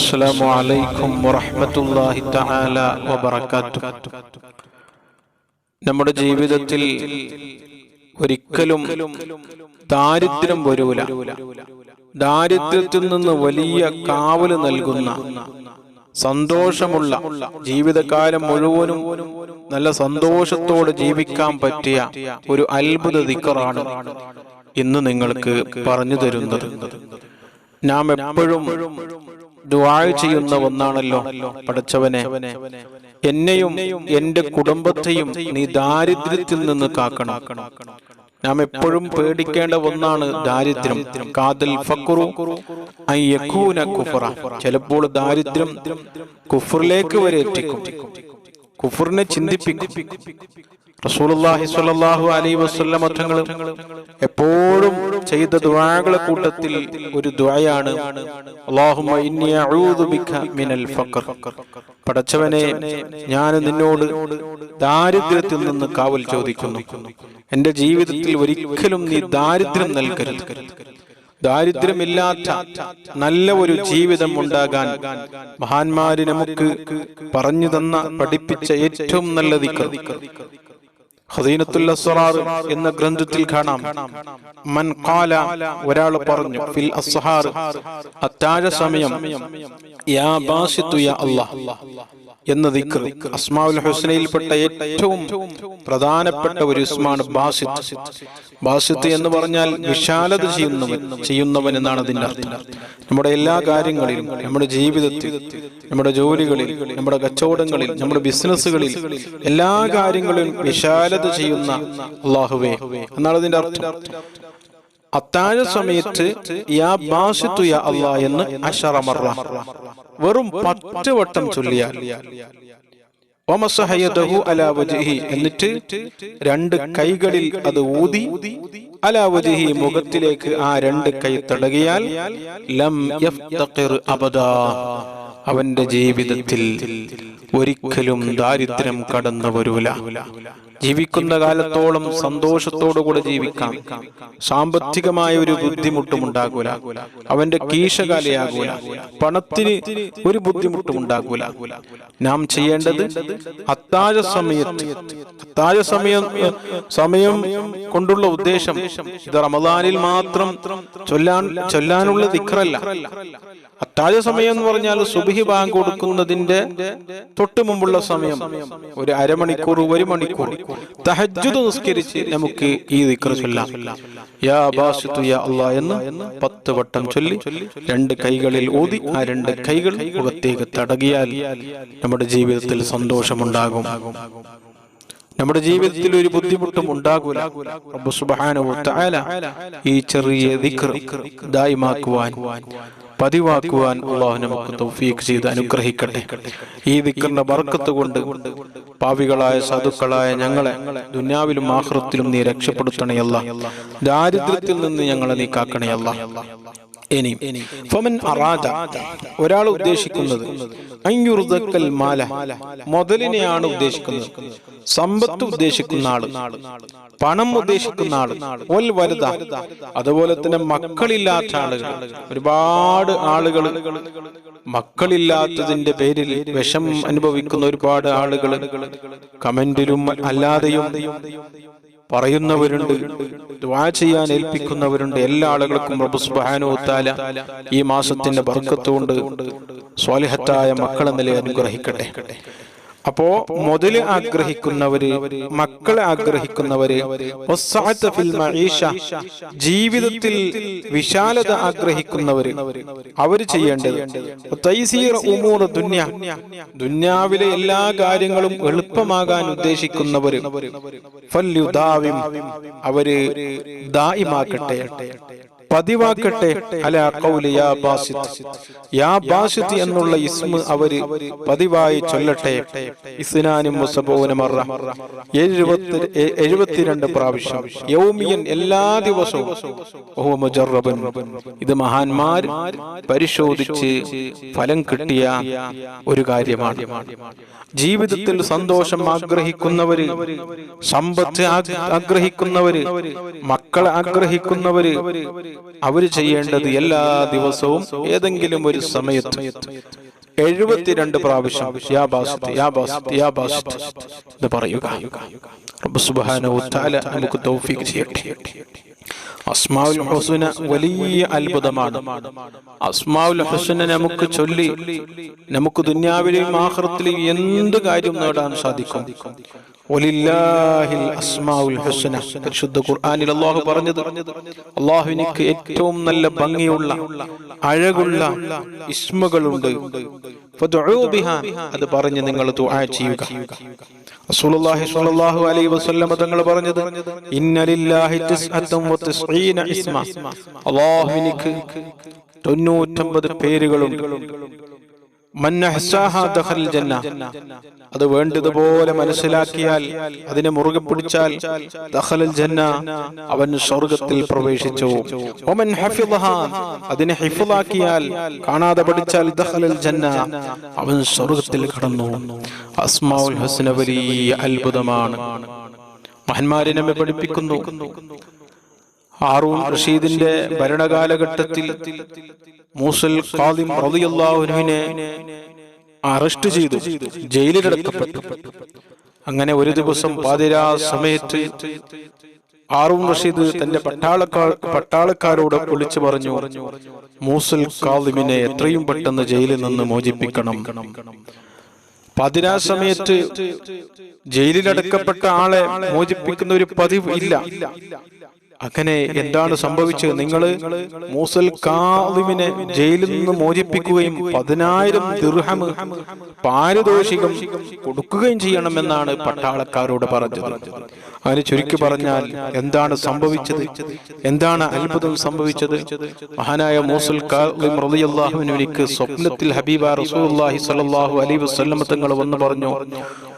السلام عليكم ورحمة الله تعالى وبركاته നമ്മുടെ ജീവിതത്തിൽ ഒരിക്കലും ദാരിദ്ര്യം വരൂല ദാരിദ്ര്യത്തിൽ നിന്ന് വലിയ കാവല് നൽകുന്ന സന്തോഷമുള്ള ജീവിതകാലം മുഴുവനും നല്ല സന്തോഷത്തോടെ ജീവിക്കാൻ പറ്റിയ ഒരു അത്ഭുത ദിക്കറാണ് ഇന്ന് നിങ്ങൾക്ക് പറഞ്ഞു തരുന്നത് നാം എപ്പോഴും ദുആ ചെയ്യുന്ന ഒന്നാണല്ലോ പഠിച്ചവനെ. എന്നെയും എന്റെ കുടുംബത്തെയും നീ ദാരിദ്ര്യത്തിൽ നിന്ന് കാക്കണം. നാം എപ്പോഴും പേടിക്കേണ്ട ഒന്നാണ് ദാരിദ്ര്യം. കാതൽ ഫക്കുറു കുഫറ ചിലപ്പോൾ ദാരിദ്ര്യം കുഫറിലേക്ക് വരെ എത്തിക്കും. കുഫറിനെ ചിന്തിപ്പിക്കും. റസൂലുള്ളാഹി സ്വല്ലല്ലാഹു അലൈഹി വസല്ലമ തങ്ങൾ എപ്പോഴും ചെയ്ത ദുആകളെ കൂട്ടത്തിൽ ഒരു ദുആയാണ് അല്ലാഹുമ്മ ഇന്നി അഊദു ബിക മിനൽ ഫഖർ. പടച്ചവനെ ഞാൻ നിന്നോട് ദാരിദ്ര്യത്തിൽ നിന്ന് കാവൽ ചോദിക്കുന്നു. എന്റെ ജീവിതത്തിൽ ഒരിക്കലും നീ ദാരിദ്ര്യം നൽകരുത്. ദാരിദ്ര്യമില്ലാത്ത നല്ല ഒരു ജീവിതം ഉണ്ടാകാൻ മഹാന്മാര് നമുക്ക് പറഞ്ഞു തന്ന പഠിപ്പിച്ച ഏറ്റവും നല്ല ഖദീനത്തുൽ അസ്റാർ എന്ന ഗ്രന്ഥത്തിൽ കാണാം. മൻ ഖാല ഒരാൾ പറഞ്ഞു ഫിൽ അസ്ഹാർ അത്താഴ സമയം യാ ബാസിത്തു യാ അല്ലാഹ്. എന്ന ദിക്ർ. അസ്മാവുൽ ഹുസ്നയിൽപ്പെട്ട ഏറ്റവും പ്രധാനപ്പെട്ട ഒരു ഇസ്മാണ് ബാസിത്ത്. ബാസിത്ത് എന്ന് പറഞ്ഞാൽ വിശാലത ചെയ്യുന്നവൻ ചെയ്യുന്നവൻ എന്നാണ് അതിന്റെ അർത്ഥം. നമ്മുടെ എല്ലാ കാര്യങ്ങളിലും നമ്മുടെ ജീവിതത്തിൽ നമ്മുടെ ജോലികളിൽ നമ്മുടെ കച്ചവടങ്ങളിൽ നമ്മുടെ ബിസിനസ്സുകളിൽ എല്ലാ കാര്യങ്ങളിലും വിശാലത ചെയ്യുന്ന അള്ളാഹുവേ എന്നാണ് അതിന്റെ അർത്ഥം. അത്താഴ സമയത്ത് യാ യാ എന്ന് വെറും പത്ത് വട്ടം ചൊല്ലിയാൽ. എന്നിട്ട് രണ്ട് കൈകളിൽ അത് ഊതി അലാവജിഹി മുഖത്തിലേക്ക് ആ രണ്ട് കൈ തടകിയാൽ ലം അവന്റെ ജീവിതത്തിൽ ഒരിക്കലും ദാരിദ്ര്യം കടന്നു വരൂല ജീവിക്കുന്ന കാലത്തോളം സന്തോഷത്തോടുകൂടെ ജീവിക്കാം. സാമ്പത്തികമായ ഒരു ബുദ്ധിമുട്ടും ഉണ്ടാകൂല. അവന്റെ കീശകാലയാകൂല. പണത്തിന് ഒരു ബുദ്ധിമുട്ടും ഉണ്ടാകൂല. നാം ചെയ്യേണ്ടത് അത്താഴ സമയത്ത് അത്താഴ സമയം സമയം കൊണ്ടുള്ള ഉദ്ദേശം ഇത് റമദാനിൽ മാത്രം ചൊല്ലാൻ ചൊല്ലാനുള്ള ദിക്റല്ല അത്താഴ സമയം എന്ന് പറഞ്ഞാൽ സുബിഹി ബാങ്ക് കൊടുക്കുന്നതിന്റെ തൊട്ടു മുമ്പുള്ള സമയം. ഒരു അരമണിക്കൂർ ഒരു മണിക്കൂർ. തഹജ്ജുദ് നിസ്കരിച്ച് നമുക്ക് ഈ ദിക്ർ ചൊല്ലാം. യാ ബാസിത്തു യാ അല്ലാ എന്ന് പത്ത് വട്ടം ചൊല്ലി രണ്ട് കൈകളിൽ ഊതി ആ രണ്ട് കൈകൾ മുഖത്തേക്ക് തടകിയാൽ നമ്മുടെ ജീവിതത്തിൽ സന്തോഷമുണ്ടാകും. നമ്മുടെ ജീവിതത്തിൽ ഒരു ബുദ്ധിമുട്ടും ഉണ്ടാകൂല. റബ്ബ് സുബ്ഹാനഹു വ തആല ഈ ചെറിയ ദിക്ർ ദായിമാക്കുവാൻ പതിവാക്കുവാൻ അള്ളാഹു നമുക്ക് തൗഫീഖ് ചെയ്ത് അനുഗ്രഹിക്കട്ടെ. ഈ ദിക്കറിന്റെ ബർക്കത്ത് കൊണ്ട് പാവികളായ സാധുക്കളായ ഞങ്ങളെ ദുന്യാവിലും ആഹ്റത്തിലും നീ രക്ഷപ്പെടുത്തണയല്ല. ദാരിദ്ര്യത്തിൽ നിന്ന് ഞങ്ങളെ നീ കാക്കണയല്ല ഇനി ഫമൻ അറാദ. ഒരാൾ ഉദ്ദേശിക്കുന്നത് അഞ്ഞുറുദക്കൽ മാല. മുതലിനെയാണ് ഉദ്ദേശിക്കുന്നത്. സമ്പത്ത് ഉദ്ദേശിക്കുന്ന ആൾ. പണം ഉദ്ദേശിക്കുന്ന ആൾ. ഒൽ വലുത. അതുപോലെ തന്നെ മക്കളില്ലാത്ത ആളുകൾ. ഒരുപാട് ആളുകൾ മക്കളില്ലാത്തതിന്റെ പേരിൽ വിഷം അനുഭവിക്കുന്ന ഒരുപാട് ആളുകൾ കമന്റിലും അല്ലാതെയും പറയുന്നവരുണ്ട് ദ്വാ ചെയ്യാൻ ഏൽപ്പിക്കുന്നവരുണ്ട്. എല്ലാ ആളുകൾക്കും റബ്ബ് സുബ്ഹാനഹു തആല ഈ മാസത്തിന്റെ ബർക്കത്തുകൊണ്ട് സ്വാലിഹത്തായ മക്കളെ നില അനുഗ്രഹിക്കട്ടെ? അപ്പോ മുതൽ ആഗ്രഹിക്കുന്നവര് മക്കളെ ആഗ്രഹിക്കുന്നവര് ജീവിതത്തിൽ വിശാലത ആഗ്രഹിക്കുന്നവര് അവർ ചെയ്യേണ്ടത് ദുന്യാവിലെ എല്ലാ കാര്യങ്ങളും എളുപ്പമാകാൻ ഉദ്ദേശിക്കുന്നവര് അവർ ദായിമാക്കട്ടെ പതിവാക്കട്ടെ. അല ഖൗലി യാ ബാസിത്ത് യാ ബാസിത്ത് എന്നുള്ള ഇസ്മ അവർ പതിവായി ചൊല്ലട്ടെ. ഇസ്നാനും എഴുപത്തി എഴുപത്തിരണ്ട് പ്രാവശ്യം. യൗമിയൻ എല്ലാ ദിവസവും. മുജറബൻ ഇത് മഹാന്മാർ പരിശോധിച്ച് ഫലം കിട്ടിയ ഒരു കാര്യമാണ്. ജീവിതത്തിൽ സന്തോഷം ആഗ്രഹിക്കുന്നവര് സമ്പത്ത് ആഗ്രഹിക്കുന്നവര് മക്കളെ ആഗ്രഹിക്കുന്നവര് അവർ ചെയ്യേണ്ടത് എല്ലാ ദിവസവും ഏതെങ്കിലും ഒരു സമയത്ത്. എഴുപത്തിരണ്ട് പ്രാവശ്യം. എന്ന് പറയുക. നമുക്ക് തൗഫീഖ് ചെയ്യട്ടെ. അസ്മാഉൽ ഹുസ്ന വലിയ അത്ഭുതമാണ്. അസ്മാഉൽ ഹുസ്ന നമുക്ക് ചൊല്ലി നമുക്ക് ദുന്യാവിലെയും ആഖിറത്തിലെയും എന്ത് കാര്യം നേടാൻ സാധിക്കും? വലില്ലാഹിൽ അസ്മാഉൽ ഹുസ്ന പരിശുദ്ധ ഖുർആനിൽ അള്ളാഹു പറഞ്ഞത് അള്ളാഹുവിനിക്ക് ഏറ്റവും നല്ല ഭംഗിയുള്ള അഴകുള്ള ഇസ്മുകളുണ്ട്. അത് പറഞ്ഞ് നിങ്ങൾ ദുആ ചെയ്യുക. റസൂലുള്ളാഹി സ്വല്ലല്ലാഹു അലൈഹി വസല്ലം തങ്ങൾ പറഞ്ഞത് ഇന്ന ലില്ലാഹി തിസ്അത്തും വതിസ്ഈന ഇസ്മ. അല്ലാഹുവിനിക്ക് 99 പേരുകളുണ്ട്. അത് വേണ്ടതുപോലെ മനസ്സിലാക്കിയാൽ അതിനെ മുറുകെ പിടിച്ചാൽ ജന്ന അവൻ സ്വർഗത്തിൽ പ്രവേശിച്ചു. ഒമൻ അതിനെ ഹിഫുലാക്കിയാൽ കാണാതെ പഠിച്ചാൽ ജന്ന അവൻ സ്വർഗത്തിൽ കടന്നു. അസ്മാഉൽ ഹുസ്ന അത്ഭുതമാണ്. മഹന്മാരെ നമ്മെ പഠിപ്പിക്കുന്നു. ഹാറൂൺ റഷീദിന്റെ ഭരണകാലഘട്ടത്തിൽ മൂസൽ ഖാദിം അറസ്റ്റ് ചെയ്തു ജയിലിലടക്കപ്പെട്ടു. അങ്ങനെ ഒരു ദിവസം പാതിരാ സമയത്ത് ആറൂൺ റഷീദ് തന്റെ പട്ടാളക്കാർ പട്ടാളക്കാരോട് വിളിച്ചു പറഞ്ഞു മൂസൽ കാദിമിനെ എത്രയും പെട്ടെന്ന് ജയിലിൽ നിന്ന് മോചിപ്പിക്കണം. പതിനാ സമയത്ത് ജയിലിലടക്കപ്പെട്ട ആളെ മോചിപ്പിക്കുന്ന ഒരു പതിവ് ഇല്ല. അങ്ങനെ എന്താണ് സംഭവിച്ചത്? നിങ്ങൾ മൂസൽ കാദിമിനെ ജയിലിൽ നിന്ന് മോചിപ്പിക്കുകയും പതിനായിരം ദിർഹം പാരിതോഷികം കൊടുക്കുകയും ചെയ്യണമെന്നാണ് പട്ടാളക്കാരോട് പറഞ്ഞത്. അതിന് ചുരുക്കി പറഞ്ഞാൽ എന്താണ് സംഭവിച്ചത്? എന്താണ് അത്ഭുതം സംഭവിച്ചത്? മഹാനായ മൂസൽ എനിക്ക് സ്വപ്നത്തിൽ ഹബീബ റസൂലുള്ളാഹി സ്വല്ലല്ലാഹു അലൈഹി വസല്ലം തങ്ങൾ വന്ന് പറഞ്ഞു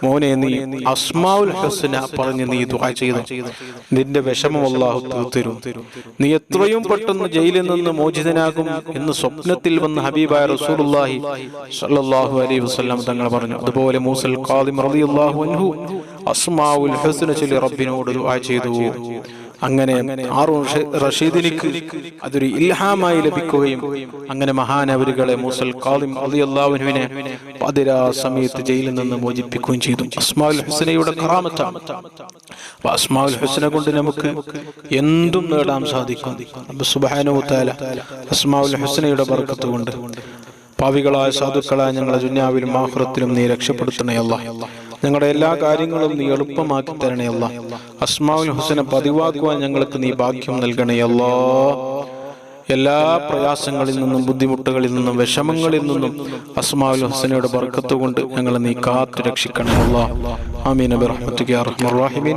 മോനെ നീ അസ്മാഉൽ ഹുസ്ന പറഞ്ഞു നീ ദുആ ചെയ്തു? നിന്റെ വിഷമം അല്ലാഹു തീർത്തരും നീ എത്രയും പെട്ടെന്ന് ജയിലിൽ നിന്ന് മോചിതനാകും എന്ന് സ്വപ്നത്തിൽ വന്ന് ഹബീബായ റസൂലുള്ളാഹി സ്വല്ലല്ലാഹു അലൈഹി വസല്ലം തങ്ങൾ പറഞ്ഞു. അതുപോലെ മൂസൽ ഖാദിം റളിയല്ലാഹു അൻഹു അസ്മാഉൽ ഹുസ്ന ചൊല്ലി റബ്ബിനോട് ദുആ ചെയ്തു. അങ്ങനെ ആറു റഷീദിനിക്ക് അതൊരു ഇൽഹാമായി ലഭിക്കുകയും അങ്ങനെ മഹാനവരുകളെ മൂസൽ ഖാദിം റളിയല്ലാഹുവിനെ പതിരാ സമയത്ത് ജയിലിൽ നിന്ന് മോചിപ്പിക്കുകയും ചെയ്തു. അസ്മാഉൽ ഹുസ്നയുടെ കറാമത്താണ് അപ്പൊ അസ്മാഉൽ ഹുസ്ന കൊണ്ട് നമുക്ക് എന്തും നേടാൻ സാധിക്കും. റബ്ബ് സുബ്ഹാനഹു അസ്മാൽ ഹുസ്നയുടെ ബർക്കത്ത് കൊണ്ട് പാവികളായ സാധുക്കളായ ഞങ്ങളെ ദുന്യാവിലും ആഖിറത്തിലും നീ രക്ഷപ്പെടുത്തണേ അല്ലാ. ഞങ്ങളുടെ എല്ലാ കാര്യങ്ങളും നീ എളുപ്പമാക്കി തരണേ അല്ലാ. ഹുസനെ പതിവാക്കുവാൻ ഞങ്ങൾക്ക് നീ ഭാഗ്യം നൽകണേ അല്ലാ. എല്ലാ പ്രയാസങ്ങളിൽ നിന്നും ബുദ്ധിമുട്ടുകളിൽ നിന്നും വിഷമങ്ങളിൽ നിന്നും അസ്മാഉൽ ഹുസ്നയുടെ ബർക്കത്ത് കൊണ്ട് ഞങ്ങളെ നീ കാത്തു രക്ഷിക്കണമല്ല ആമീൻ. റഹീമീൻ.